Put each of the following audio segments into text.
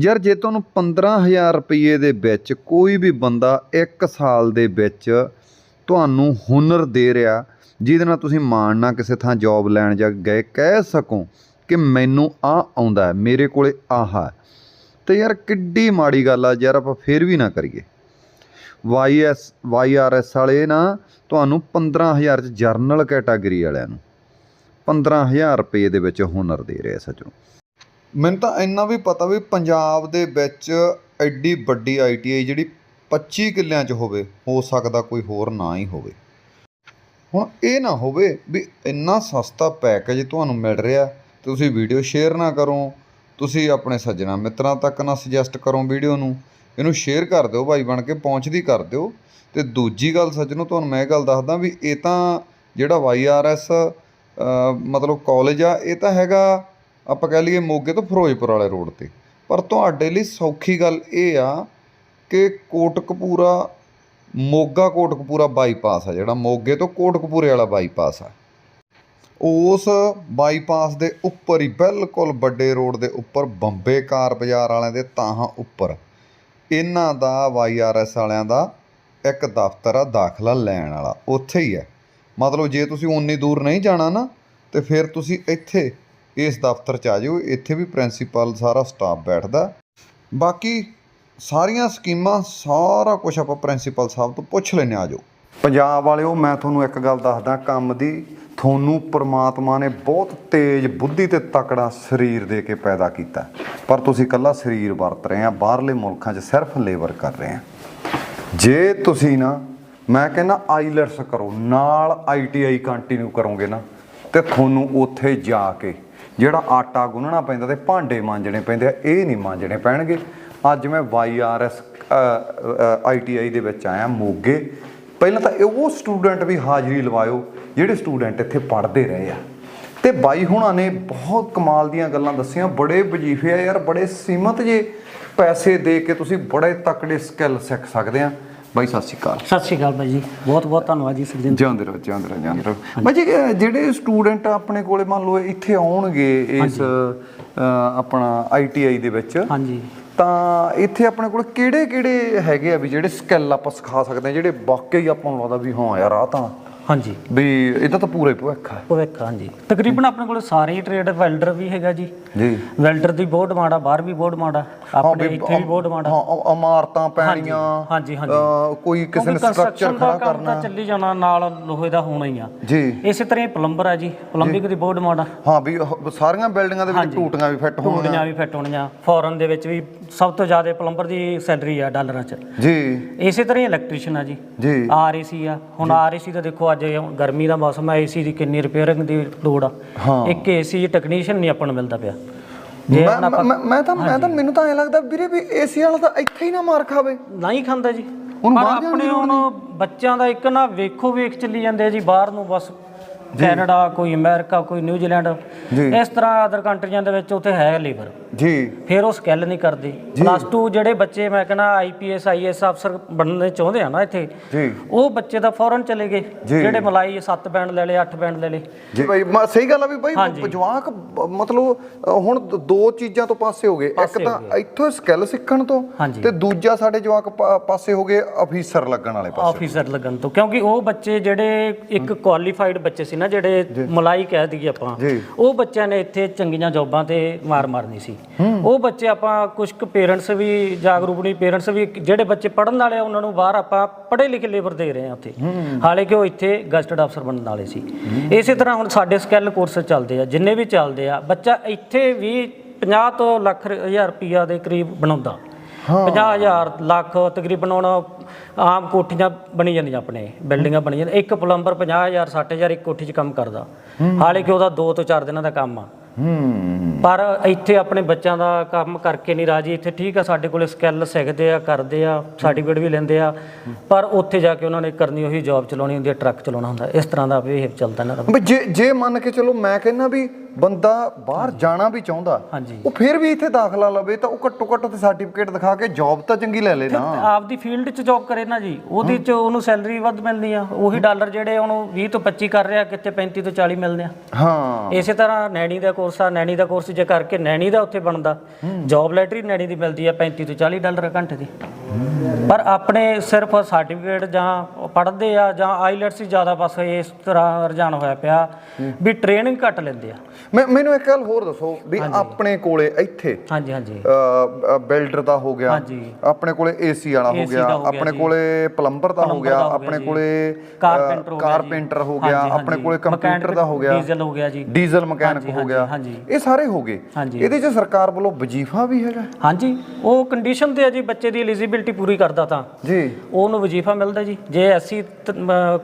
ਯਾਰ ਜੇ ਤੁਹਾਨੂੰ 15000 ਰੁਪਏ ਦੇ ਵਿੱਚ ਕੋਈ ਵੀ ਬੰਦਾ 1 ਸਾਲ ਦੇ ਵਿੱਚ ਤੁਹਾਨੂੰ ਹੁਨਰ ਦੇ ਰਿਹਾ, ਜਿਹਦੇ ਨਾਲ ਤੁਸੀਂ ਮਾਣ ਨਾ ਕਿਸੇ ਥਾਂ ਜੌਬ ਲੈਣ ਜਾ ਗਏ, ਕਹਿ ਸਕੋ ਕਿ ਮੈਨੂੰ ਆ ਆਉਂਦਾ ਮੇਰੇ ਕੋਲੇ ਆਹ ਹੈ। ਤੇ ਯਾਰ ਕਿੱਡੀ ਮਾੜੀ ਗੱਲ ਆ, ਯਾਰ ਆਪਾਂ ਫੇਰ ਵੀ ਨਾ ਕਰੀਏ। ਵਾਈਐਸ ਵਾਈਆਰਐਸ ਵਾਲੇ ਨਾ ਤੁਹਾਨੂੰ 15000 ਚ ਜਰਨਲ ਕੈਟਾਗਰੀ ਵਾਲਿਆਂ ਨੂੰ 15000 ਰੁਪਏ ਦੇ ਵਿੱਚ ਹੁਨਰ ਦੇ ਰਿਹਾ ਸੱਜਣੋ। ਮੈਨੂੰ ਤਾਂ ਇੰਨਾ ਵੀ ਪਤਾ ਵੀ ਪੰਜਾਬ ਦੇ ਵਿੱਚ ਐਡੀ ਵੱਡੀ ਆਈ ਟੀ ਆਈ ਜਿਹੜੀ 25 ਕਿੱਲਿਆਂ 'ਚ ਹੋਵੇ, ਹੋ ਸਕਦਾ ਕੋਈ ਹੋਰ ਨਾ ਹੀ ਹੋਵੇ। ਹੁਣ ਇਹ ਨਾ ਹੋਵੇ ਵੀ ਇੰਨਾ ਸਸਤਾ ਪੈਕੇਜ ਤੁਹਾਨੂੰ ਮਿਲ ਰਿਹਾ, ਤੁਸੀਂ ਵੀਡੀਓ ਸ਼ੇਅਰ ਨਾ ਕਰੋ, ਤੁਸੀਂ ਆਪਣੇ ਸੱਜਣਾ ਮਿੱਤਰਾਂ ਤੱਕ ਨਾ ਸੁਜੈਸਟ ਕਰੋ ਵੀਡੀਓ ਨੂੰ, ਇਹਨੂੰ ਸ਼ੇਅਰ ਕਰ ਦਿਓ ਭਾਈ ਬਣ ਕੇ ਪਹੁੰਚਦੀ ਕਰ ਦਿਓ। ਤੇ ਦੂਜੀ ਗੱਲ ਸੱਜਣੋ, ਤੁਹਾਨੂੰ ਮੈਂ ਇਹ ਗੱਲ ਦੱਸਦਾ ਵੀ ਇਹ ਤਾਂ ਜਿਹੜਾ ਵਾਈਆਰਐਸ ਮਤਲਬ ਕਾਲਜ ਆ, ਇਹ ਤਾਂ ਹੈਗਾ ਆਪਾਂ ਕਹਿ ਲਈਏ ਮੋਗੇ ਤੋਂ ਫਿਰੋਜ਼ਪੁਰ ਵਾਲੇ ਰੋਡ ਤੇ। ਪਰ ਤੁਹਾਡੇ ਲਈ ਸੌਖੀ ਗੱਲ ਇਹ ਆ ਕਿ ਕੋਟਕਪੂਰਾ, ਮੋਗਾ ਕੋਟਕਪੂਰਾ ਬਾਈਪਾਸ ਆ ਜਿਹੜਾ। ਮੋਗੇ ਤੋਂ ਕੋਟਕਪੂਰੇ ਵਾਲਾ ਬਾਈਪਾਸ ਆ। ਉਸ ਬਾਈਪਾਸ ਦੇ ਉੱਪਰ ਹੀ ਬਿਲਕੁਲ ਵੱਡੇ ਰੋਡ ਦੇ ਉੱਪਰ ਬੰਬੇ ਕਾਰ ਬਾਜ਼ਾਰ ਵਾਲਿਆਂ ਦੇ ਤਾਹਾਂ ਉੱਪਰ ਇਹਨਾਂ ਦਾ ਵਾਈਆਰਐਸ ਵਾਲਿਆਂ ਦਾ ਇੱਕ ਦਫ਼ਤਰ ਆ, ਦਾਖਲਾ ਲੈਣ ਵਾਲਾ। ਉੱਥੇ ਹੀ ਹੈ ਮਤਲਬ ਜੇ ਤੁਸੀਂ ਉਨੀ ਦੂਰ ਨਹੀਂ ਜਾਣਾ ਨਾ, ਤੇ ਫਿਰ ਤੁਸੀਂ ਇੱਥੇ ਇਸ ਦਫ਼ਤਰ 'ਚ ਆ ਜਾਓ ਇੱਥੇ ਵੀ ਪ੍ਰਿੰਸੀਪਲ ਸਾਰਾ ਸਟਾਫ ਬੈਠਦਾ। ਬਾਕੀ ਸਾਰੀਆਂ ਸਕੀਮਾਂ, ਸਾਰਾ ਕੁਝ ਆਪਾਂ ਪ੍ਰਿੰਸੀਪਲ ਸਾਹਿਬ ਤੋਂ ਪੁੱਛ ਲੈਣੇ ਆ ਜਾਓ। ਪੰਜਾਬ ਵਾਲਿਓ, ਮੈਂ ਤੁਹਾਨੂੰ ਇੱਕ ਗੱਲ ਦੱਸਦਾ, ਕੰਮ ਦੀ ਤੁਹਾਨੂੰ ਪ੍ਰਮਾਤਮਾ ਨੇ ਬਹੁਤ ਤੇਜ਼ ਬੁੱਧੀ ਤੇ ਤਕੜਾ ਸਰੀਰ ਦੇ ਕੇ ਪੈਦਾ ਕੀਤਾ। ਪਰ ਤੁਸੀਂ ਇਕੱਲਾ ਸਰੀਰ ਵਰਤ ਰਹੇ ਆ ਬਾਹਰਲੇ ਮੁਲਕਾਂ 'ਚ ਸਿਰਫ ਲੇਬਰ ਕਰ ਰਹੇ ਆ ਜੇ ਤੁਸੀਂ ਨਾ, ਮੈਂ ਕਹਿੰਦਾ ਆਈਲੈਟਸ ਕਰੋ, ਨਾਲ ਆਈਟੀਆਈ ਕੰਟੀਨਿਊ ਕਰੋਗੇ ਨਾ, ਤੇ ਤੁਹਾਨੂੰ ਉੱਥੇ ਜਾ ਕੇ ਜਿਹੜਾ ਆਟਾ ਗੁੰਨਣਾ ਪੈਂਦਾ ਤੇ ਭਾਂਡੇ ਮਾਂਜਣੇ ਪੈਂਦੇ ਆ, ਇਹ ਨਹੀਂ ਮਾਂਜਣੇ ਪੈਣਗੇ। ਅੱਜ ਮੈਂ ਵਾਈਆਰਐਸ ਆਈਟੀਆਈ ਦੇ ਵਿੱਚ ਆਇਆ, ਮੋਗੇ। ਪਹਿਲਾਂ ਤਾਂ ਉਹ ਸਟੂਡੈਂਟ ਵੀ ਹਾਜ਼ਰੀ ਲਵਾਇਓ, ਜਿਹੜੇ ਸਟੂਡੈਂਟ ਇੱਥੇ ਪੜ੍ਹਦੇ ਰਹੇ ਆ। ਤੇ ਬਾਈ ਹੁਣਾਂ ਨੇ ਬਹੁਤ ਕਮਾਲ ਦੀਆਂ ਗੱਲਾਂ ਦੱਸੀਆਂ, ਬੜੇ ਵਜੀਫੇ ਆ ਯਾਰ, ਬੜੇ ਸੀਮਤ ਜੇ ਪੈਸੇ ਦੇ ਕੇ ਤੁਸੀਂ ਬੜੇ ਤਕੜੇ ਸਕਿੱਲ ਸਿੱਖ ਸਕਦੇ ਆ। ਬਾਈ ਸਤਿ ਸ਼੍ਰੀ ਅਕਾਲ। ਸਤਿ ਸ਼੍ਰੀ ਅਕਾਲ ਬਾਈ ਜੀ। ਬਹੁਤ ਬਹੁਤ ਧੰਨਵਾਦ ਜੀ ਸੁਖਜਿੰਦਰ ਜਾਂਦੇ ਰਹੋ ਜਾਂਦੇ ਰਹੋ ਜਾਂਦੇ ਰਹੋ। ਬਾਈ ਜੀ ਜਿਹੜੇ ਸਟੂਡੈਂਟ ਆਪਣੇ ਕੋਲੇ ਮੰਨ ਲਓ ਇੱਥੇ ਆਉਣਗੇ ਇਸ ਆਪਣਾ ਆਈਟੀਆਈ ਦੇ ਵਿੱਚ ਹਾਂਜੀ। ਤਾਂ ਇੱਥੇ ਆਪਣੇ ਕੋਲ ਕਿਹੜੇ ਕਿਹੜੇ ਹੈਗੇ ਆ ਵੀ ਜਿਹੜੇ ਸਕਿੱਲ ਆਪਾਂ ਸਿਖਾ ਸਕਦੇ ਆ ਜਿਹੜੇ ਵਾਕਈ ਆਪਾਂ ਨੂੰ ਲੱਗਦਾ ਵੀ ਹਾਂ ਯਾਰ ਆ ਤਾਂ ਹਾਂਜੀ। ਵੀ ਇਹਦਾ ਤਾਂ ਪੂਰਾ ਹੀ ਭਵਿੱਖ ਹੈ। ਭਵਿੱਖ ਹਾਂਜੀ। ਤਕਰੀਬਨ ਆਪਣੇ ਕੋਲ ਸਾਰੇ ਹੀ ਟ੍ਰੇਡ ਵੈਲਡਰ ਵੀ ਹੈਗਾ ਜੀ। ਜੀ। ਵੈਲਡਰ ਦੀ ਬਹੁਤ ਮਾੜਾ ਬਾਹਰ ਵੀ ਬਹੁਤ ਮਾੜਾ। ਆਪਣੇ ਇੱਥੇ ਵੀ ਬਹੁਤ ਮਾੜਾ। ਹਾਂ ਇਮਾਰਤਾਂ ਪੈਣੀਆਂ ਹਾਂਜੀ, ਹਾਂਜੀ। ਕੋਈ ਕਿਸੇ ਨੇ ਸਟਰਕਚਰ ਦਾ ਖੜਾ ਤਾਂ ਕਰਨਾ। ਚੱਲੀ ਜਾਣਾ ਨਾਲ ਲੋਹੇ ਦਾ ਹੋਣਾ ਹੀ ਆ। ਜੀ। ਇਸੇ ਤਰ੍ਹਾਂ ਹੀ ਪਲੰਬਰ ਆ ਜੀ। ਪਲੰਬਿੰਗ ਦੀ ਬਹੁਤ ਮਾੜਾ। ਹਾਂ ਵੀ ਸਾਰੀਆਂ ਬਿਲਡਿੰਗਾਂ ਦੇ ਵਿੱਚ ਟੂਟੀਆਂ ਵੀ ਫਿੱਟ ਹੋਣ ਟੂਟੀਆਂ ਵੀ ਫਿੱਟ ਹੋਣੀਆਂ। ਫੋਰਨ ਦੇ ਵਿੱਚ ਵੀ ਸਭ ਤੋਂ ਜ਼ਿਆਦਾ ਪਲੰਬਰ ਦੀ ਸੈਲਰੀ ਆ ਡਾਲਰਾਂ 'ਚ। ਜੀ। ਇਸੇ ਤਰ੍ਹਾਂ ਹੀ ਇਲੈਕਟ੍ਰੀਸ਼ੀਅਨ ਆ ਜੀ। ਜੀ। ਆਰਏਸੀ ਆ। ਹੁਣ ਆਰਏਸੀ ਤਾਂ ਦੇਖੋ ਅੱਜ ਗਰਮੀ ਦਾ ਮੌਸਮ ਹੈ ਏਸੀ ਦੀ ਕਿੰਨੀ ਰਿਪੇਅਰਿੰਗ ਦੀ ਲੋੜ ਆ। ਹਾਂ। ਇੱਕ ਏਸੀ ਟੈਕਨੀਸ਼ੀਅਨ ਨਹੀਂ ਆਪਾਂ ਨੂੰ ਮਿਲਦਾ ਪਿਆ। ਜੇ ਮੈਂ ਹੁਣ ਆਪਾਂ ਮੈਂ- ਮੈਂ ਤਾਂ ਮੈਂ ਤਾਂ ਮੈਨੂੰ ਤਾਂ ਐ ਲੱਗਦਾ ਵੀਰੇ ਵੀ ਏਸੀ ਵਾਲਾ ਤਾਂ ਇੱਥੇ ਹੀ ਨਾ ਮਾਰ ਖਾਵੇ। ਨਹੀਂ ਖਾਂਦਾ ਜੀ। ਹੁਣ ਪਰ ਬਾਹਰ ਜਾਣ ਦੀ ਆਪਣੇ ਹੁਣ ਬੱਚਿਆਂ ਦਾ ਇੱਕ ਨਾ ਵੇਖੋ ਵੇਖ ਚੱਲੀ ਜਾਂਦੇ ਆ ਜੀ ਬਾਹਰ ਨੂੰ ਬਸ ਕੈਨੇਡਾ ਕੋਈ ਅਮਰੀਕਾ ਕੋਈ ਨਿਊਜ਼ੀਲੈਂਡ। ਜੀ। ਇਸ ਤਰ੍ਹਾਂ ਅਦਰ ਕੰਟਰੀਆਂ ਦੇ ਵਿੱਚ ਉੱਥੇ ਹੈ ਲੇਬਰ ਜੀ। ਫਿਰ ਉਹ ਸਕਿੱਲ ਨਹੀਂ ਕਰਦੇ। ਪਲੱਸ 2 ਜਿਹੜੇ ਬੱਚੇ ਮੈਂ ਕਹਿੰਦਾ ਆਈਪੀਐਸ ਆਈਐਸ ਅਫਸਰ ਬਣਨੇ ਚਾਹੁੰਦੇ ਆ ਨਾ ਇੱਥੇ ਜੀ। ਉਹ ਬੱਚੇ ਤਾਂ ਫੌਰਨ ਚਲੇ ਗਏ। ਜਿਹੜੇ ਮਲਾਈ 7 ਬੈਂਡ ਲੈ ਲਏ 8 ਬੈਂਡ ਲੈ ਲਏ। ਜੀ। ਭਾਈ ਸਹੀ ਗੱਲ ਆ ਵੀ ਭਾਈ। ਜਵਾਕ ਮਤਲਬ ਹੁਣ ਦ- ਦੋ ਚੀਜ਼ਾਂ ਤੋਂ ਪਾਸੇ ਹੋ ਗਏ। ਇੱਕ ਤਾਂ ਇੱਥੋਂ ਸਕਿੱਲ ਸਿੱਖਣ ਤੋਂ। ਤੇ ਦੂਜਾ ਸਾਡੇ ਜਵਾਕ ਪਾਸੇ ਹੋ ਗਏ ਅਫੀਸਰ ਲੱਗਣ ਵਾਲੇ ਪਾਸੇ। ਆਫੀਸਰ ਲੱਗਣ ਤੋਂ। ਕਿਉਂਕਿ ਉਹ ਬੱਚੇ ਜਿਹੜੇ ਇੱਕ ਕੁਆਲੀਫਾਈਡ ਬੱਚੇ ਸੀ ਨਾ ਜਿਹੜੇ ਮਲਾਈ ਕਹਿ ਦਈਏ ਆਪਾਂ। ਉਹ ਬੱਚਿਆਂ ਨੇ ਇੱਥੇ ਚੰਗੀਆਂ ਜੌਬਾਂ ਤੇ ਮਾਰ ਮਾਰਨੀ ਸੀ। ਉਹ ਬੱਚੇ ਆਪਾਂ ਕੁਝ ਕੁ ਪੇਰੈਂਟਸ ਵੀ ਜਾਗਰੂਕ ਨਹੀਂ ਪੇਰੈਂਟਸ ਵੀ ਜਿਹੜੇ ਬੱਚੇ ਪੜਨ ਵਾਲੇ ਆ ਉਹਨਾਂ ਨੂੰ ਬਾਹਰ ਆਪਾਂ ਪੜ੍ਹੇ ਲਿਖੇ ਲੇਬਰ ਦੇ ਰਹੇ ਆ ਉੱਥੇ। ਹਾਲੇ ਕਿ ਉਹ ਇੱਥੇ ਗਸਟਡ ਅਫਸਰ ਬਣਨ ਵਾਲੇ ਸੀ। ਇਸੇ ਤਰ੍ਹਾਂ ਹੁਣ ਸਾਡੇ ਸਕਿੱਲ ਕੋਰਸ ਚੱਲਦੇ ਆ ਜਿੰਨੇ ਵੀ ਚੱਲਦੇ ਆ ਬੱਚਾ ਇੱਥੇ ਵੀ 50 ਤੋਂ ਲੱਖ ਹਜ਼ਾਰ ਰੁਪਈਆ ਦੇ ਕਰੀਬ ਬਣਾਉਂਦਾ। 50000 ਲੱਖ ਤਕਰੀਬਨ ਹੁਣ ਆਮ ਕੋਠੀਆਂ ਬਣੀ ਜਾਂਦੀਆਂ ਆਪਣੇ ਬਿਲਡਿੰਗਾਂ ਬਣੀ ਜਾਂਦੀਆਂ। ਇੱਕ ਪਲੰਬਰ 50000 60000 ਇੱਕ ਕੋਠੀ 'ਚ ਕੰਮ ਕਰਦਾ। ਹਾਲੇ ਕਿ ਉਹਦਾ 2 ਤੋਂ 4 ਦਿਨਾਂ ਦਾ ਕੰਮ ਆ। ਹੂੰ ਪਰ ਇੱਥੇ ਆਪਣੇ ਬੱਚਿਆਂ ਦਾ ਕੰਮ ਕਰਕੇ ਨਹੀਂ ਰਾਜੀ। ਇੱਥੇ ਠੀਕ ਆ, ਸਾਡੇ ਕੋਲੇ ਸਕਿੱਲ ਸਿੱਖਦੇ ਆ, ਕਰਦੇ ਆ ਸਰਟੀਫਿਕੇਟ ਵੀ ਲੈਂਦੇ ਆ। ਪਰ ਉੱਥੇ ਜਾ ਕੇ ਉਹਨਾਂ ਨੇ ਕਰਨੀ ਉਹੀ ਜੌਬ ਚਲਾਉਣੀ ਹੁੰਦੀ ਹੈ ਟਰੱਕ ਚਲਾਉਣਾ ਹੁੰਦਾ। ਇਸ ਤਰ੍ਹਾਂ ਦਾ ਬਿਹੇਵ ਚੱਲਦਾ ਇਹਨਾਂ ਦਾ। ਜੇ ਜੇ ਮੰਨ ਕੇ ਚਲੋ ਮੈਂ ਕਹਿੰਦਾ ਵੀ ਬੰਦਾ ਬਾਹਰ ਜਾਣਾ ਵੀ ਚਾਹੁੰਦਾ ਉਹ ਫਿਰ ਵੀ ਇੱਥੇ ਦਾਖਲਾ ਲਵੇ ਤਾਂ ਉਹ ਘੱਟੋ ਘੱਟ ਤੇ ਸਰਟੀਫਿਕੇਟ ਦਿਖਾ ਕੇ ਜੌਬ ਤਾਂ ਚੰਗੀ ਲੈ ਲੇ ਨਾ। ਆਪਦੀ ਫੀਲਡ 'ਚ ਜੌਬ ਕਰੇ ਨਾ ਜੀ ਉਹਦੇ 'ਚ ਉਹਨੂੰ ਸੈਲਰੀ ਵੱਧ ਮਿਲਦੀ ਆ ਉਹੀ ਡਾਲਰ ਜਿਹੜੇ ਉਹਨੂੰ 20 ਤੋਂ 25 ਕਰ ਰਿਹਾ ਕਿਤੇ 35 ਤੋਂ 40 ਮਿਲਦੇ ਆ। ਹਾਂ। ਇਸੇ ਤਰ੍ਹਾਂ ਨੈਣੀ ਦਾ ਕੋਰਸ ਆ ਨੈਣੀ ਦਾ ਕੋਰਸ ਜੇ ਕਰਕੇ ਨੈਣੀ ਦਾ ਉੱਥੇ ਬਣਦਾ ਜੌਬ ਲੈਟਰੀ ਨੈਣੀ ਦੀ ਮਿਲਦੀ ਆ 35 ਤੋਂ 40 ਡਾਲਰ ਘੰਟੇ ਦੀ। ਪਰ ਆਪਣੇ ਸਿਰਫ ਸਰਟੀਫਿਕੇਟ ਜਾਂ ਪੜ੍ਹਦੇ ਆ ਜਾਂ ਆਈਲੈਟਸ ਹੀ ਜ਼ਿਆਦਾ ਬਸ ਇਸ ਤਰ੍ਹਾਂ ਰੁਝਾਨ ਹੋਇਆ ਪਿਆ ਵੀ ਟ੍ਰੇਨਿੰਗ ਘੱਟ ਲੈਂਦੇ ਆ ਮੈਂ ਮੈਨੂੰ ਇੱਕ ਗੱਲ ਹੋਰ ਦੱਸੋ ਵੀ ਆਪਣੇ ਕੋਲੇ ਇੱਥੇ ਹਾਂਜੀ ਹਾਂਜੀ ਬਿਲਡਰ ਦਾ ਹੋ ਗਿਆ। ਆਪਣੇ ਕੋਲੇ ਏਸੀ ਵਾਲਾ ਹੋ ਗਿਆ ਆਪਣੇ। ਕੋਲੇ ਪਲੰਬਰ ਦਾ ਹੋ ਗਿਆ ਆਪਣੇ। ਕੋਲੇ ਕਾਰਪੈਂਟਰ ਹੋ ਗਿਆ ਆਪਣੇ। ਕੋਲੇ ਕੰਪਿਊਟਰ ਦਾ ਹੋ ਗਿਆ ਡੀਜ਼ਲ ਹੋ ਗਿਆ ਜੀ ਡੀਜ਼ਲ ਮਕੈਨਿਕ ਹੋ ਗਿਆ ਇਹ ਸਾਰੇ ਹੋ ਗਏ। ਇਹਦੇ 'ਚ ਸਰਕਾਰ ਵੱਲੋਂ ਵਜ਼ੀਫਾ ਵੀ ਹੈਗਾ ਹਾਂਜੀ ਉਹ ਕੰਡੀਸ਼ਨ ਤੇ ਆ ਜੀ ਬੱਚੇ ਦੀ ਐਲੀਜੀਬਿਲਟੀ ਪੂਰੀ ਕਰਦਾ ਤਾਂ। ਜੀ। ਉਹਨੂੰ ਵਜ਼ੀਫਾ ਮਿਲਦਾ ਜੀ। ਜੇ ਐਸੀ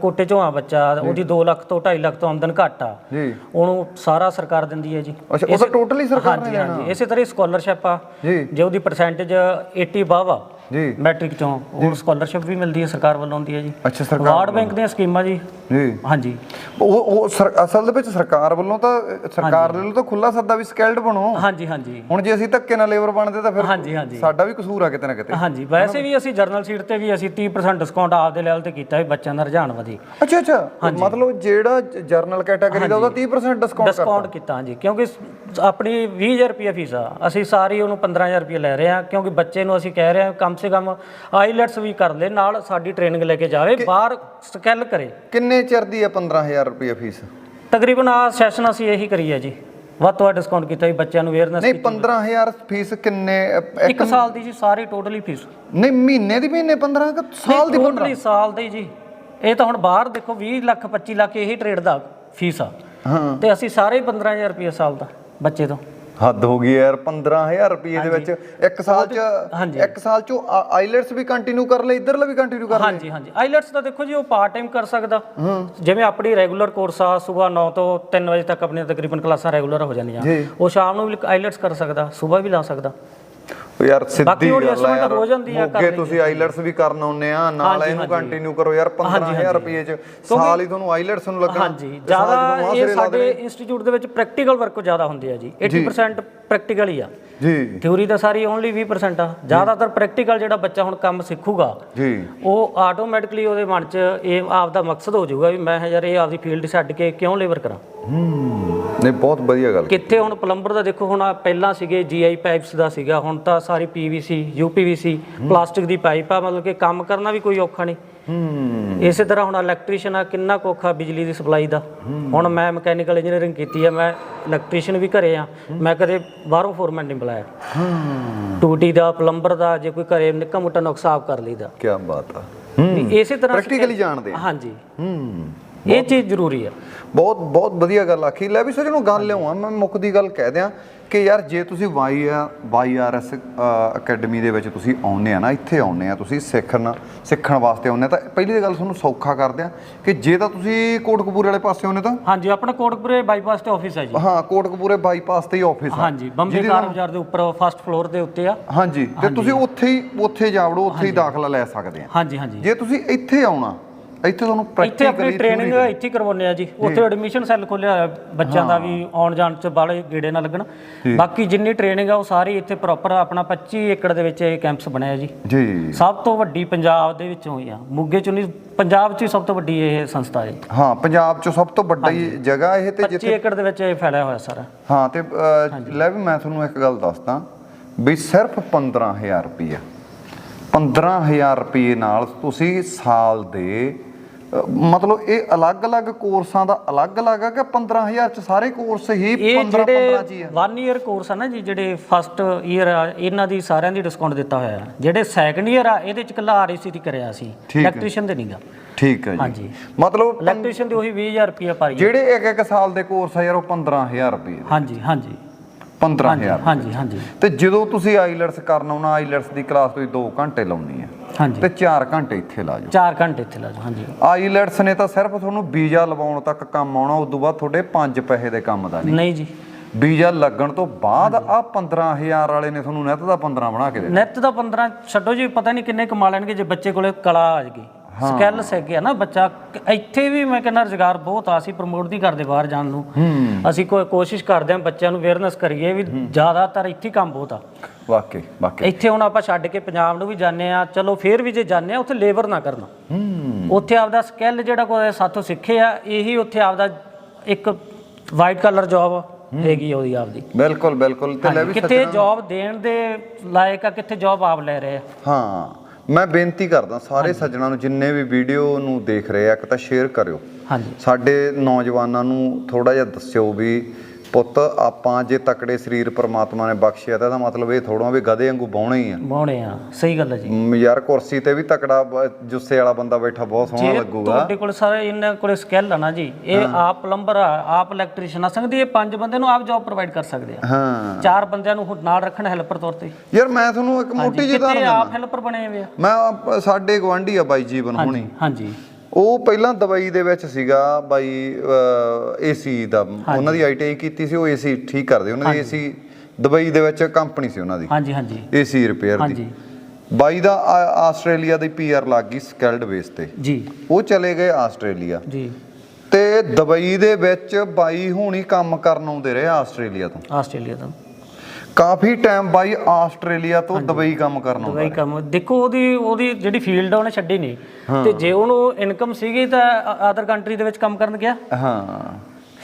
ਕੋਟੇ ਚੋਂ ਆ ਬੱਚਾ ਉਹਦੀ 2 ਲੱਖ ਤੋਂ 2.5 ਲੱਖ ਤੋਂ ਆਮਦਨ ਘੱਟ ਆ। ਜੀ। ਉਹਨੂੰ ਸਾਰਾ ਸਰਕਾਰ ਦਿੰਦੀ ਹੈ ਜੀ। ਅੱਛਾ ਉਹ ਤਾਂ ਟੋਟਲੀ ਸਰਕਾਰ ਨੇ ਹਾਂਜੀ। ਇਸੇ ਤਰ੍ਹਾਂ ਸਕਾਲਰਸ਼ਿਪ ਆ। ਜੀ। ਜੇ ਉਹਦੀ ਪਰਸੈਂਟੇਜ 80 above ਆ ਜੀ। ਮੈਟ੍ਰਿਕ ਚੋਂ। ਉਹ ਸਕਾਲਰਸ਼ਿਪ ਵੀ ਮਿਲਦੀ ਹੈ ਸਰਕਾਰ ਵੱਲੋਂ ਹੁੰਦੀ ਹੈ ਜੀ। ਅੱਛਾ ਸਰਕਾਰ ਵਾਰਡ ਬੈਂਕ ਦੀਆਂ ਸਕੀਮਾਂ ਜੀ। ਜੀ। ਹਾਂਜੀ। ਉਹ ਉਹ ਅਸਲ ਦੇ ਵਿੱਚ ਸਰਕਾਰ ਵੱਲੋਂ ਤਾਂ ਸਰਕਾਰ ਵੱਲੋਂ ਤਾਂ ਖੁੱਲਾ ਸੱਦਾ ਵੀ ਸਕਿਲਡ ਬਣੋ। ਹਾਂਜੀ ਹਾਂਜੀ। ਹੁਣ ਜੇ ਅਸੀਂ ਧੱਕੇ ਨਾਲ ਲੇਬਰ ਬਣਦੇ ਤਾਂ ਫਿਰ ਹਾਂਜੀ ਹਾਂਜੀ। ਸਾਡਾ ਵੀ ਕਸੂਰ ਆ ਕਿਤੇ ਨਾ ਕਿਤੇ। ਹਾਂਜੀ। ਵੈਸੇ ਵੀ ਅਸੀਂ ਜਰਨਲ ਸੀਟ ਤੇ ਵੀ ਅਸੀਂ 30% ਡਿਸਕਾਊਂਟ ਆਪਦੇ ਲੈਵਲ ਤੇ ਕੀਤਾ ਵੀ ਬੱਚਿਆਂ ਦਾ ਰੁਝਾਨ ਵਧੇ। ਅੱਛਾ ਅੱਛਾ। ਮਤਲਬ ਜਿਹੜਾ ਜਰਨਲ ਕੈਟਾਗਰੀ ਦਾ ਉਹਦਾ 30% ਡਿਸਕਾਊਂਟ ਡਿਸਕਾਊਂਟ ਕੀਤਾ ਹਾਂਜੀ। ਕਿਉਂਕਿ ਆਪਣੀ 20000 ਰੁਪਏ ਫੀਸ ਆ। ਅਸੀਂ ਸਾਰੀ ਉਹਨੂੰ 15000 ਰੁਪਏ ਲੈ ਰਹੇ ਹਾਂ। ਕਿਉਂਕਿ ਬੱਚੇ ਨੂੰ ਅਸੀਂ ਕਹਿ ਰਹੇ ਹਾਂ ਕਮ ਸੇ ਕਮ ਆਈਲੈਟਸ ਵੀ ਕਰ ਲੈ ਨਾਲ ਸਾਡੀ ਟ੍ਰੇਨਿੰਗ ਲੈ ਕੇ ਜਾਵੇ ਬਾਹਰ ਸਕਿੱਲ ਕਰੇ। ਕਿੰਨੇ ਚਿਰ ਦੀ ਹੈ 15000 ਰੁਪਏ ਫੀਸ? ਤਕਰੀਬਨ ਆ ਸੈਸ਼ਨ ਅਸੀਂ ਇਹੀ ਕਰੀ ਹੈ ਜੀ। ਵੱਧ ਤੋਂ ਵੱਧ ਡਿਸਕਾਊਂਟ ਕੀਤਾ ਵੀ ਬੱਚਿਆਂ ਨੂੰ ਅਵੇਅਰਨੈਸ ਨਹੀਂ 15000 ਫੀਸ ਕਿੰਨੇ ਇੱਕ ਸਾਲ ਦੀ ਜੀ ਸਾਰੀ ਟੋਟਲੀ ਫੀਸ ਨਹੀਂ ਮਹੀਨੇ ਦੀ ਮਹੀਨੇ 15 ਕਿ ਸਾਲ ਦੀ ਟੋਟਲੀ ਸਾਲ ਦੀ ਜੀ। ਇਹ ਤਾਂ ਹੁਣ ਬਾਹਰ ਦੇਖੋ 20 ਲੱਖ 25 ਲੱਖ ਇਹੀ ਟ੍ਰੇਡ ਦਾ ਫੀਸ ਆ। ਹਾਂ। ਤੇ ਅਸੀਂ ਸਾਰੇ 15000 ਰੁਪਏ ਸਾਲ ਦਾ ਬੱਚੇ ਤੋਂ। ਹੱਦ ਹੋ ਗਈ ਯਾਰ 15000 ਰੁਪਏ ਦੇ ਵਿੱਚ ਇੱਕ ਸਾਲ ਚ। ਇੱਕ ਸਾਲ ਚ ਆਈਲੈਟਸ ਵੀ ਕੰਟੀਨਿਊ ਕਰ ਲੈ ਇਧਰਲਾ ਵੀ ਕੰਟੀਨਿਊ ਕਰ ਲੈ ਹਾਂਜੀ ਹਾਂਜੀ। ਆਈਲੈਟਸ ਤਾਂ ਦੇਖੋ ਜੀ ਉਹ ਪਾਰਟ ਟਾਈਮ ਕਰ ਸਕਦਾ। ਜਿਵੇਂ ਆਪਣੀ ਰੈਗੂਲਰ ਕੋਰਸ ਆ ਸਵੇਰ 9 ਤੋਂ 3 ਵਜੇ ਤੱਕ ਆਪਣੀਆਂ ਤਕਰੀਬਨ ਕਲਾਸਾਂ ਰੈਗੂਲਰ ਹੋ ਜਾਂਦੀਆਂ। ਉਹ ਸ਼ਾਮ ਨੂੰ ਵੀ ਆਈਲੈਟਸ ਕਰ ਸਕਦਾ ਸਵੇਰ ਵੀ ਲਾ ਸਕਦਾ। ਯਾਰ ਸਿੱਧੀ ਗੱਲ ਆ ਯਾਰ ਹੋ ਜਾਂਦੀ ਆ, ਮੋਗੇ ਤੁਸੀਂ ਆਈਲੈਟਸ ਵੀ ਕਰਨ ਆਉਂਦੇ ਆ ਨਾਲ ਇਹਨੂੰ ਕੰਟੀਨਿਊ ਕਰੋ ਯਾਰ 15000 ਰੁਪਏ ਚ ਸਾਲ ਹੀ ਤੁਹਾਨੂੰ ਆਈਲੈਟਸ ਨੂੰ ਲੱਗਣਾ। ਹਾਂਜੀ ਜ਼ਿਆਦਾ ਇਹ ਸਾਡੇ ਇੰਸਟੀਚਿਊਟ ਦੇ ਵਿੱਚ ਪ੍ਰੈਕਟੀਕਲ ਵਰਕ ਜ਼ਿਆਦਾ ਹੁੰਦੇ ਆ ਜੀ। 80% ਪ੍ਰੈਕਟੀਕਲ ਹੀ ਆ। ਜੀ। ਥਿਊਰੀ ਤਾਂ ਸਾਰੀ ਓਨਲੀ 20% ਆ। ਜ਼ਿਆਦਾਤਰ ਪ੍ਰੈਕਟੀਕਲ ਜਿਹੜਾ ਬੱਚਾ ਹੁਣ ਕੰਮ ਸਿੱਖੂਗਾ ਜੀ। ਉਹ ਆਟੋਮੈਟਿਕਲੀ ਉਹਦੇ ਮਨ 'ਚ ਇਹ ਆਪ ਦਾ ਮਕਸਦ ਹੋ ਜਾਊਗਾ ਵੀ ਮੈਂ ਯਾਰ ਇਹ ਆਪਦੀ ਫੀਲਡ ਛੱਡ ਕੇ ਕਿਉਂ ਲੇਬਰ ਕਰਾਂ? ਨਹੀਂ ਬਹੁਤ ਵਧੀਆ ਗੱਲ ਕਿੱਥੇ ਹੁਣ ਪਲੰਬਰ ਦਾ ਦੇਖੋ ਹੁਣ ਆਹ ਪਹਿਲਾਂ ਸੀਗੇ ਜੀਆਈ ਪਾਈਪਸ ਦਾ ਸੀਗਾ ਹੁਣ ਤਾਂ ਸਾਰੀ ਪੀਵੀਸੀ ਯੂਪੀਵੀਸੀ ਪਲਾਸਟਿਕ ਦੀ ਪਾਈਪ ਆ ਮਤਲਬ ਕਿ ਕੰਮ ਕਰਨਾ ਵੀ ਕੋਈ ਔਖਾ ਨਹੀਂ। ਹੂੰ। ਇਸੇ ਤਰ੍ਹਾਂ ਹੁਣ ਇਲੈਕਟ੍ਰੀਸ਼ੀਅਨ ਆ ਕਿੰਨਾ ਕੁ ਔਖਾ ਬਿਜਲੀ ਦੀ ਸਪਲਾਈ ਦਾ। ਹੁਣ ਮੈਂ ਮਕੈਨੀਕਲ ਇੰਜੀਨੀਅਰਿੰਗ ਕੀਤੀ ਆ ਮੈਂ ਇਲੈਕਟ੍ਰੀਸ਼ੀਅਨ ਵੀ ਘਰੇ ਆ ਮੈਂ ਕਦੇ ਬਾਹਰੋਂ ਫੋਰਮੈਨ ਨਹੀਂ ਬੁਲਾਇਆ। ਟੂਟੀ ਦਾ ਪਲੰਬਰ ਦਾ ਜੇ ਕੋਈ ਘਰੇ ਨਿੱਕਾ ਮੋਟਾ ਨੁਕਸਾ ਆਪ ਕਰ ਲਈਦਾ। ਕੀ ਬਾਤ ਆ। ਵੀ ਇਸੇ ਤਰ੍ਹਾਂ ਪ੍ਰੈਕਟੀਕਲੀ ਜਾਣਦੇ ਆ। ਹਾਂਜੀ। ਹੂੰ। ਇਹ ਚੀਜ਼ ਜ਼ਰੂਰੀ ਆ। ਬਹੁਤ ਬਹੁਤ ਵਧੀਆ ਗੱਲ ਆਖੀ। ਲੈ ਵੀ ਸਜਣੋ ਗੱਲ ਲਿਆਵਾਂ ਮੈਂ ਮੁੱਕਦੀ ਗੱਲ ਕਹਿ ਦਿਆਂ ਕਿ ਯਾਰ ਜੇ ਤੁਸੀਂ ਵਾਈ ਆ ਵਾਈ ਆਰ ਐਸ ਅਕੈਡਮੀ ਦੇ ਵਿੱਚ ਤੁਸੀਂ ਆਉਂਦੇ ਆ ਨਾ ਇੱਥੇ ਆਉਂਦੇ ਆ ਤੁਸੀਂ ਸਿੱਖਣ ਸਿੱਖਣ ਵਾਸਤੇ ਆਉਂਦੇ ਆ ਤਾਂ ਪਹਿਲੀ ਤਾਂ ਗੱਲ ਤੁਹਾਨੂੰ ਸੌਖਾ ਕਰਦੇ ਆ ਕਿ ਜੇ ਤਾਂ ਤੁਸੀਂ ਕੋਟਕਪੂਰੇ ਵਾਲੇ ਪਾਸੇ ਆਉਂਦੇ ਤਾਂ? ਹਾਂਜੀ ਆਪਣਾ ਕੋਟਕਪੁਰੇ ਬਾਈਪਾਸ ਤੇ ਆਫਿਸ ਹੈ ਜੀ। ਹਾਂ ਕੋਟਕਪੂਰੇ ਬਾਈਪਾਸ ਤੇ ਹੀ ਆਫਿਸ ਆ। ਹਾਂਜੀ ਬੰਬੇ ਕਾਰ ਬਾਜ਼ਾਰ ਦੇ ਉੱਪਰ ਫਸਟ ਫਲੋਰ ਦੇ ਉੱਤੇ ਆ। ਹਾਂਜੀ ਤੇ ਤੁਸੀਂ ਉੱਥੇ ਹੀ ਉੱਥੇ ਜਾਵੜੋ ਉੱਥੇ ਹੀ ਦਾਖਲਾ ਲੈ ਸਕਦੇ ਆ। ਹਾਂਜੀ ਹਾਂਜੀ। ਜੇ ਤੁਸੀਂ ਇੱਥੇ ਆਉਣਾ ਇੱਥੇ ਤੁਹਾਨੂੰ ਇੱਥੇ ਆਪਣੀ ਟ੍ਰੇਨਿੰਗ ਇੱਥੇ ਕਰਵਾਉਂਦੇ ਆ ਜੀ। ਉੱਥੇ ਐਡਮਿਸ਼ਨ ਸੈੱਲ ਖੋਲਿਆ ਹੋਇਆ ਬੱਚਿਆਂ ਦਾ ਵੀ ਆਉਣ ਜਾਣ ਚ ਬਾਲੇ ਗੇੜੇ ਨਾ ਲੱਗਣ। ਬਾਕੀ ਜਿੰਨੀ ਟ੍ਰੇਨਿੰਗ ਆ ਉਹ ਸਾਰੀ ਇੱਥੇ ਪ੍ਰੋਪਰ ਆਪਣਾ 25 ਏਕੜ ਦੇ ਵਿੱਚ ਇਹ ਕੈਂਪਸ ਬਣਿਆ ਜੀ। ਜੀ। ਸਭ ਤੋਂ ਵੱਡੀ ਪੰਜਾਬ ਦੇ ਵਿੱਚੋਂ ਹੀ ਆ। ਮੁੱਗੇ ਚੋਂ ਨਹੀਂ ਪੰਜਾਬ 'ਚ ਸਭ ਤੋਂ ਵੱਡੀ ਇਹ ਸੰਸਥਾ ਹੈ। ਹਾਂ ਪੰਜਾਬ 'ਚ ਸਭ ਤੋਂ ਵੱਡੀ ਜਗ੍ਹਾ ਇਹ ਤੇ 25 ਏਕੜ ਦੇ ਵਿੱਚ ਇਹ ਫੈਲਿਆ ਹੋਇਆ ਸਾਰਾ। ਹਾਂ ਤੇ ਲੈ ਵੀ ਮੈਂ ਤੁਹਾਨੂੰ ਇੱਕ ਗੱਲ ਦੱਸਦਾ ਵੀ ਸਿਰਫ 15000 ਰੁਪਏ 15000 ਰੁਪਏ ਨਾਲ ਤੁਸੀਂ ਸਾਲ ਦੇ ਮਤਲਬ ਇਹ ਅਲੱਗ-ਅਲੱਗ ਕੋਰਸਾਂ ਦਾ ਅਲੱਗ-ਅਲੱਗ ਆ ਕਿ 15000 ਚ ਸਾਰੇ ਕੋਰਸ ਹੀ ਇਹ 15 ਜਿਹੜੇ 15 ਚ ਹੀ ਆ? 1 ਇਅਰ ਕੋਰਸ ਆ ਨਾ ਜੀ ਜਿਹੜੇ ਫਸਟ ਇਅਰ ਆ ਇਹਨਾਂ ਦੀ ਸਾਰਿਆਂ ਦੀ ਡਿਸਕਾਊਂਟ ਦਿੱਤਾ ਹੋਇਆ ਹੈ। ਜਿਹੜੇ ਸੈਕੰਡ ਇਅਰ ਆ ਇਹਦੇ ਚ ਕੱਲਾ ਆਰਏਸੀ ਦੀ ਕਰਿਆ ਸੀ। ਇਲੈਕਟ੍ਰੀਸ਼ੀਅਨ ਦੇ ਨਹੀਂਗਾ ਠੀਕ ਹੈ ਜੀ। ਹਾਂਜੀ। ਮਤਲਬ ਇਲੈਕਟ੍ਰੀਸ਼ੀਅਨ ਦੇ ਉਹੀ 20000 ਰੁਪਏ ਪਰ। ਜਿਹੜੇ ਇੱਕ ਇੱਕ ਸਾਲ ਦੇ ਕੋਰਸ ਆ ਯਾਰ ਉਹ 15000 ਰੁਪਏ। ਹਾਂਜੀ ਹਾਂਜੀ। 15000 ਹਾਂਜੀ ਹਾਂਜੀ ਤੇ ਜਦੋਂ ਤੁਸੀਂ ਆਈਲੈਟਸ ਕਰਨ ਆਉਣਾ ਆਈਲੈਟਸ ਦੀ ਕਲਾਸ ਤੁਸੀਂ 2 ਘੰਟੇ ਲਾਉਣੀ ਹਾਂਜੀ। ਤੇ 4 ਘੰਟੇ ਇੱਥੇ ਲਾ ਜਾਓ। 4 ਘੰਟੇ ਇੱਥੇ ਲਾ ਜਾਓ ਹਾਂਜੀ। ਆਈਲੈਟਸ ਨੇ ਤਾਂ ਸਿਰਫ ਤੁਹਾਨੂੰ ਵੀਜ਼ਾ ਲਵਾਉਣ ਤੱਕ ਕੰਮ ਆਉਣਾ ਉਸ ਤੋਂ ਬਾਅਦ ਤੁਹਾਡੇ 5 ਪੈਸੇ ਦੇ ਕੰਮ ਦਾ ਨਹੀਂ। ਨਹੀਂ ਜੀ। ਵੀਜ਼ਾ ਲੱਗਣ ਤੋਂ ਬਾਅਦ ਆ 15000 ਵਾਲੇ ਨੇ ਤੁਹਾਨੂੰ ਨੈਟ ਦਾ 15 ਬਣਾ ਕੇ ਦੇਣਾ ਨੈਟ ਦਾ 15 ਛੱਡੋ ਜੀ ਪਤਾ ਨਹੀਂ ਕਿੰਨੇ ਕਮਾ ਲੈਣਗੇ ਜੇ ਬੱਚੇ ਕੋਲੇ ਕਲਾ ਆ ਜਗੀ। ਸਕਿੱਲਸ ਹੈਗੇ ਆ ਨਾ ਬੱਚਾ ਇੱਥੇ ਵੀ ਮੈਂ ਕਹਿੰਦਾ ਰੁਜ਼ਗਾਰ ਬਹੁਤ ਆ ਅਸੀਂ ਪ੍ਰਮੋਟ ਨਹੀਂ ਕਰਦੇ ਬਾਹਰ ਜਾਣ ਨੂੰ। ਅਸੀਂ ਕੋਈ ਕੋਸ਼ਿਸ਼ ਕਰਦੇ ਹਾਂ ਬੱਚਿਆਂ ਨੂੰ ਅਵੇਅਰਨੈਸ ਕਰੀਏ ਵੀ ਜ਼ਿਆਦਾਤਰ ਇੱਥੇ ਕੰਮ ਬਹੁਤ ਆ। ਵਾਕਈ ਵਾਕਈ। ਇੱਥੇ ਹੁਣ ਆਪਾਂ ਛੱਡ ਕੇ ਪੰਜਾਬ ਨੂੰ ਵੀ ਜਾਂਦੇ ਆ ਚਲੋ ਫੇਰ ਵੀ ਜੇ ਜਾਂਦੇ ਆ ਉੱਥੇ ਲੇਬਰ ਨਾ ਕਰਨਾ। ਉੱਥੇ ਆਪਦਾ ਸਕਿੱਲ ਜਿਹੜਾ ਕੋਈ ਸਾਥੋਂ ਸਿੱਖੇ ਆ ਇਹੀ ਉੱਥੇ ਆਪਦਾ ਇੱਕ ਵਾਈਟ ਕਲਰ ਜੌਬ ਹੈਗੀ ਆ ਉਹਦੀ ਆਪਦੀ। ਬਿਲਕੁਲ ਬਿਲਕੁਲ। ਤੇ ਲੈ ਵੀ ਕਿੱਥੇ ਜੌਬ ਦੇਣ ਦੇ ਲਾਇਕ ਆ ਕਿੱਥੇ ਜੌਬ ਆਪ ਲੈ ਰਹੇ ਆ। ਹਾਂ। ਮੈਂ ਬੇਨਤੀ ਕਰਦਾ ਸਾਰੇ ਸੱਜਣਾਂ ਨੂੰ ਜਿੰਨੇ ਵੀ ਵੀਡੀਓ ਨੂੰ ਦੇਖ ਰਹੇ ਆ ਇੱਕ ਤਾਂ ਸ਼ੇਅਰ ਕਰਿਓ। ਹਾਂਜੀ। ਸਾਡੇ ਨੌਜਵਾਨਾਂ ਨੂੰ ਥੋੜਾ ਜਿਹਾ ਦੱਸਿਓ ਵੀ ਪੁੱਤ ਆਪਾਂ ਜੇ ਤਕੜੇ ਸਰੀਰ ਪ੍ਰਮਾਤਮਾ ਨੇ ਬਖਸ਼ਿਆ ਤਾਂ ਇਹਦਾ ਮਤਲਬ ਇਹ ਥੋੜਾ ਵੀ ਗਧੇ ਵਾਂਗੂ ਬਾਉਣਾ ਹੀ ਆ। ਬਾਉਣੇ ਆ ਸਹੀ ਗੱਲ ਹੈ ਜੀ। ਮ, ਯਾਰ ਕੁਰਸੀ ਤੇ ਵੀ ਤਕੜਾ ਬ- ਜੁੱਸੇ ਵਾਲਾ ਬੰਦਾ ਬੈਠਾ ਬਹੁਤ ਸੋਹਣਾ ਜੇ ਲੱਗੂਗਾ। ਤੁਹਾਡੇ ਕੋਲ ਸਾਰੇ ਇਹਨਾਂ ਕੋਲ ਸਕਿੱਲ ਆ ਨਾ ਜੀ ਇਹ ਆਪ ਪਲੰਬਰ ਆ ਆਪ ਇਲੈਕਟ੍ਰੀਸ਼ੀਅਨ ਆ ਸੰਗਦੀ ਇਹ ਪੰਜ ਬੰਦੇ ਨੂੰ ਆਪ ਜੌਬ ਪ੍ਰੋਵਾਈਡ ਕਰ ਸਕਦੇ ਆ। ਹਾਂ। ਚਾਰ ਬੰਦਿਆਂ ਨੂੰ ਹੁਣ ਨਾਲ ਰੱਖਣ ਹੈਲਪਰ ਤੌਰ ਤੇ। ਯਾਰ ਮੈਂ ਤੁਹਾਨੂੰ ਇੱਕ ਮੋਟੀ ਜਿਹੀ ਕਿੱਥੇ ਉਦਾਹਰਨ ਆਪ ਹੈਲਪਰ ਬਣੇ ਹੋਏ ਆ? ਮੈਂ ਆਪ- ਸਾਡੇ ਗਵਾਂਢੀ ਆ ਬਾਈ ਜੀਵਨ ਹੁਣੀ। ਹਾਂਜੀ। ਉਹ ਪਹਿਲਾਂ ਦੁਬਈ ਦੇ ਵਿੱਚ ਸੀਗਾ ਬਾਈ ਏਸੀ ਦਾ। ਉਹਨਾਂ ਦੀ ਆਈਟੀਆਈ ਕੀਤੀ ਸੀ ਉਹ ਏਸੀ ਠੀਕ ਕਰਦੇ। ਉਹਨਾਂ ਦੀ ਏਸੀ ਦੁਬਈ ਦੇ ਵਿੱਚ ਕੰਪਨੀ ਸੀ ਉਹਨਾਂ ਦੀ। ਹਾਂਜੀ ਹਾਂਜੀ। ਏਸੀ ਰਿਪੇਅਰ ਦੀ। ਹਾਂਜੀ। ਬਾਈ ਦਾ ਆਸਟ੍ਰੇਲੀਆ ਦੀ ਪੀਆਰ ਲੱਗ ਗਈ ਸਕਿਲਡ ਬੇਸ ਤੇ। ਜੀ। ਉਹ ਚਲੇ ਗਏ ਆਸਟ੍ਰੇਲੀਆ। ਜੀ। ਤੇ ਦੁਬਈ ਦੇ ਵਿੱਚ ਬਾਈ ਹੁਣੀ ਕੰਮ ਕਰਨ ਆਉਂਦੇ ਰਹੇ ਆਸਟ੍ਰੇਲੀਆ ਤੋਂ। ਆਸਟ੍ਰੇਲੀਆ ਦਾ ਕਾਫੀ ਟਾਈਮ ਬਾਈ ਆਸਟ੍ਰੇਲੀਆ ਤੋਂ ਦੁਬਈ ਕੰਮ ਕਰਨ ਆਉਂਦਾ ਦਵਾਈ ਕੰਮ। ਦੇਖੋ ਉਹਦੀ ਉਹਦੀ ਜਿਹੜੀ ਫੀਲਡ ਆ ਉਹਨੇ ਛੱਡੀ ਨਹੀਂ। ਤੇ ਜੇ ਉਹਨੂੰ ਇਨਕਮ ਸੀਗੀ ਤਾਂ ਅਦਰ ਕੰਟਰੀ ਦੇ ਵਿੱਚ ਕੰਮ ਕਰਨ ਗਿਆ? ਹਾਂ।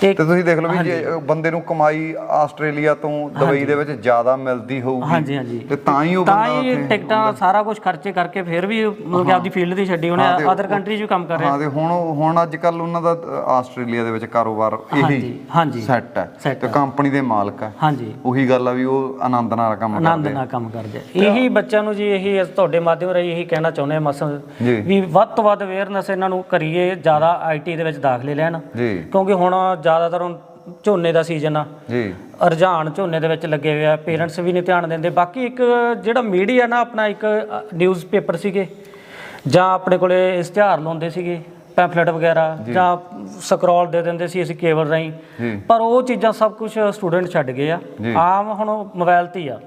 ਤੇ ਤੁਸੀਂ ਦੇਖ ਲਓ ਵੀ ਜੇ ਬੰਦੇ ਨੂੰ ਕਮਾਈ ਆਸਟ੍ਰੇਲੀਆ ਤੋਂ ਦੁਬਈ ਦੇ ਵਿੱਚ ਜ਼ਿਆਦਾ ਮਿਲਦੀ ਹੋਊਗੀ ਹਾਂਜੀ ਹਾਂਜੀ। ਤੇ ਤਾਂ ਹੀ ਉਹ ਤਾਂ ਹੀ ਇਹ ਟਿਕਟਾਂ ਸਾਰਾ ਕੁਝ ਖਰਚੇ ਕਰਕੇ ਫਿਰ ਵੀ ਮਤਲਬ ਕਿ ਆਪਦੀ ਫੀਲਡ ਦੀ ਛੱਡੀ ਉਹਨੇ ਅਦਰ ਕੰਟਰੀ 'ਚ ਵੀ ਕੰਮ ਕਰ ਰਿਹਾ ਹਾਂ ਤੇ ਹੁਣ ਹੁਣ ਅੱਜ ਕੱਲ ਉਹਨਾਂ ਦਾ ਆਸਟ੍ਰੇਲੀਆ ਦੇ ਵਿੱਚ ਕਾਰੋਬਾਰ ਇਹੀ ਹਾਂਜੀ ਸੈੱਟ ਹੈ ਤੇ ਕੰਪਨੀ ਦੇ ਮਾਲਕ ਹੈ। ਹਾਂਜੀ। ਉਹੀ ਗੱਲ ਆ ਵੀ ਉਹ ਆਨੰਦ ਨਾਲ ਕੰਮ ਆਨੰਦ ਕਰਦੇ ਆ। ਨਾਲ ਕੰਮ ਕਰਦੇ ਆ। ਇਹੀ ਬੱਚਿਆਂ ਨੂੰ ਜੀ ਇਹੀ ਤੁਹਾਡੇ ਮਾਧਿਅਮ ਰਾਹੀਂ ਇਹੀ ਕਹਿਣਾ ਚਾਹੁੰਦੇ ਆ ਮਸਲ। ਵੀ ਵੱਧ ਤੋਂ ਵੱਧ ਅਵੇਅਰਨੈਸ ਇਹਨਾਂ ਨੂੰ ਕਰੀਏ ਜ਼ਿਆਦਾ ਆਈਟੀ ਦੇ ਵਿੱਚ ਦਾਖਲੇ ਲੈਣ। ਜੀ। ਕਿਉਂਕਿ ਹੁਣ ਜ਼ਿਆਦਾਤਰ ਹੁਣ ਝੋਨੇ ਦਾ ਸੀਜ਼ਨ ਆ। ਜੀ। ਰੁਝਾਨ ਝੋਨੇ ਦੇ ਵਿੱਚ ਲੱਗੇ ਹੋਏ ਆ। ਪੇਰੈਂਟਸ ਵੀ ਨਹੀਂ ਧਿਆਨ ਦਿੰਦੇ। ਬਾਕੀ ਇੱਕ ਜਿਹੜਾ ਮੀਡੀਆ ਨਾ ਆਪਣਾ ਇੱਕ ਨਿਊਜ਼ ਪੇਪਰ ਸੀਗੇ ਜਾਂ ਆਪਣੇ ਕੋਲੇ ਇਸ਼ਤਿਹਾਰ ਲਾਉਂਦੇ ਸੀਗੇ ਪੈਂਫਲੇਟ ਵਗੈਰਾ ਜਾਂ। ਸਕਰੋਲ ਦੇ ਦਿੰਦੇ ਸੀ ਅਸੀਂ ਕੇਬਲ ਰਾਹੀਂ। ਪਰ ਉਹ ਚੀਜ਼ਾਂ ਸਭ ਕੁਝ ਸਟੂਡੈਂਟ ਛੱਡ ਗਏ ਆ। ਆਮ ਹੁਣ ਮੋਬਾਈਲ ਤੇ ਹੀ ਆ।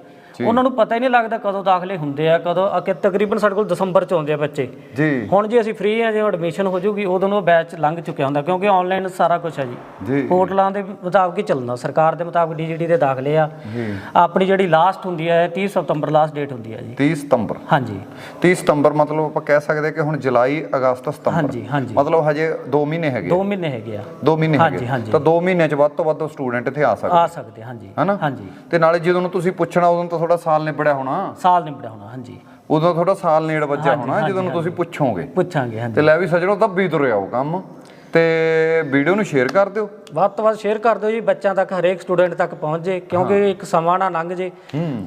ਉਹਨਾਂ ਨੂੰ ਪਤਾ ਹੀ ਨਹੀਂ ਲੱਗਦਾ ਕਦੋਂ ਦਾਖਲੇ ਹੁੰਦੇ ਆ ਕਦੋਂ ਅ- ਕਿ ਤਕਰੀਬਨ ਸਾਡੇ ਕੋਲ ਦਸੰਬਰ ਚ ਆਉਂਦੇ ਆ ਬੱਚੇ। ਜੀ। ਹੁਣ ਜੇ ਅਸੀਂ ਫ੍ਰੀ ਆ ਜੇ ਐਡਮਿਸ਼ਨ ਹੋ ਜੂਗੀ ਉਦੋਂ ਨੂੰ ਬੈਚ ਲੰਘ ਚੁੱਕਿਆ ਹੁੰਦਾ ਕਿਉਂਕਿ ਆਨਲਾਈਨ ਸਾਰਾ ਕੁਝ ਹੈ ਜੀ। ਪੋਰਟਲਾਂ ਦੇ ਮੁਤਾਬਕ ਹੀ ਚੱਲਣਾ ਸਰਕਾਰ ਦੇ ਮੁਤਾਬਕ ਡੀਜੀਟੀ ਦੇ ਦਾਖਲੇ ਆ। ਜੀ। ਆਪਣੀ ਜਿਹੜੀ ਲਾਸਟ ਹੁੰਦੀ ਹੈ 30 ਸਤੰਬਰ ਲਾਸਟ ਡੇਟ ਹੁੰਦੀ ਹੈ ਜੀ। 30 ਸਤੰਬਰ। ਹਾਂਜੀ। 30 ਸਤੰਬਰ ਮਤਲਬ ਆਪਾਂ ਕਹਿ ਸਕਦੇ ਕਿ ਹੁਣ ਜੁਲਾਈ ਅਗਸਤ ਸਤੰਬਰ। ਹਾਂਜੀ ਹਾਂਜੀ। ਮਤਲਬ ਹਜੇ 2 ਮਹੀਨੇ ਹੈਗੇ 2 ਮਹੀਨੇ ਹੈਗੇ ਆ। 2 ਮਹੀਨੇ ਹੈਗੇ ਹਾਂਜੀ। ਤਾਂ 2 ਮਹੀਨਿਆਂ ਚ ਵੱਧ ਤੋਂ ਵੱਧ ਸਟੂਡੈਂਟ ਇੱਥੇ ਆ ਸਕਦੇ। ਆ ਸਕਦੇ ਹਾਂਜੀ। ਹਨਾ? ਹਾਂਜੀ। ਤੇ ਨਾਲੇ ਜਦੋਂ ਤੁਸੀਂ ਪੁੱਛਣਾ ਉਦੋਂ ਤਾਂ ਤੁਹਾਡਾ ਸਾਲ ਨਿਬੜਿਆ ਹੋਣਾ? ਸਾਲ ਨਿਬੜਿਆ ਹੋਣਾ ਹਾਂਜੀ। ਉਦੋਂ ਤੁਹਾਡਾ ਸਾਲ ਨੇੜ ਵੱਜਿਆ ਹੋਣਾ ਜਦੋਂ ਨੂੰ ਤੁਸੀਂ ਪੁੱਛੋਗੇ। ਪੁੱਛਾਂਗੇ ਹਾਂਜੀ। ਤੇ ਲੈ ਵੀ ਸਜਣੋ ਦੱਬੀ ਤੁਰਿਆ ਉਹ ਕੰਮ। ਤੇ ਵੀਡੀਓ ਨੂੰ ਸ਼ੇਅਰ ਕਰ ਦਿਓ। ਵੱਧ ਤੋਂ ਵੱਧ ਸ਼ੇਅਰ ਕਰ ਦਿਓ ਜੀ ਬੱਚਿਆਂ ਤੱਕ ਹਰੇਕ ਸਟੂਡੈਂਟ ਤੱਕ ਪਹੁੰਚ ਜੇ ਕਿਉਂਕਿ ਇੱਕ ਸਮਾਂ ਨਾ ਲੰਘ ਜੇ।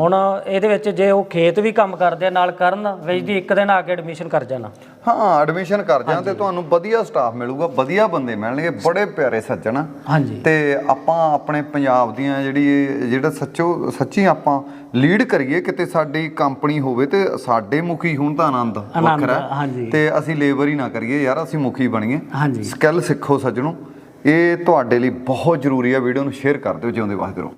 ਹੁਣ ਇਹਦੇ ਵਿੱਚ ਜੇ ਉਹ ਖੇਤ ਵੀ ਕੰਮ ਕਰਦੇ ਨਾਲ ਕਰਨ ਵਿੱਚ ਦੀ ਇੱਕ ਦਿਨ ਆ ਕੇ ਐਡਮਿਸ਼ਨ ਕਰ ਜਾਣਾ। ਹਾਂ ਐਡਮਿਸ਼ਨ ਕਰ ਜਾਂ ਤੇ ਤੁਹਾਨੂੰ ਵਧੀਆ ਸਟਾਫ ਮਿਲੂਗਾ ਵਧੀਆ ਬੰਦੇ ਮਿਲਣਗੇ ਬੜੇ ਪਿਆਰੇ ਸੱਜਣ। ਹਾਂਜੀ। ਤੇ ਆਪਾਂ ਆਪਣੇ ਪੰਜਾਬ ਦੀਆਂ ਜਿਹੜੀ ਜਿਹੜਾ ਸੱਚੋ ਸੱਚੀ ਆਪਾਂ ਲੀਡ ਕਰੀਏ ਕਿਤੇ ਸਾਡੀ ਕੰਪਨੀ ਹੋਵੇ ਤੇ ਸਾਡੇ ਮੁਖੀ ਹੁਣ ਤਾਂ ਆਨੰਦ ਵੱਖਰਾ। ਤੇ ਅਸੀਂ ਲੇਬਰ ਹੀ ਨਾ ਕਰੀਏ ਯਾਰ ਅਸੀਂ ਮੁਖੀ ਬਣੀਏ। ਸਕਿੱਲ ਸਿੱਖੋ ਸੱਜਣੋ। ਇਹ ਤੁਹਾਡੇ ਲਈ ਬਹੁਤ ਜ਼ਰੂਰੀ ਆ ਵੀਡੀਓ ਨੂੰ ਸ਼ੇਅਰ ਕਰ ਦਿਓ ਜਿਉਂਦੇ ਵਾਸਤੇ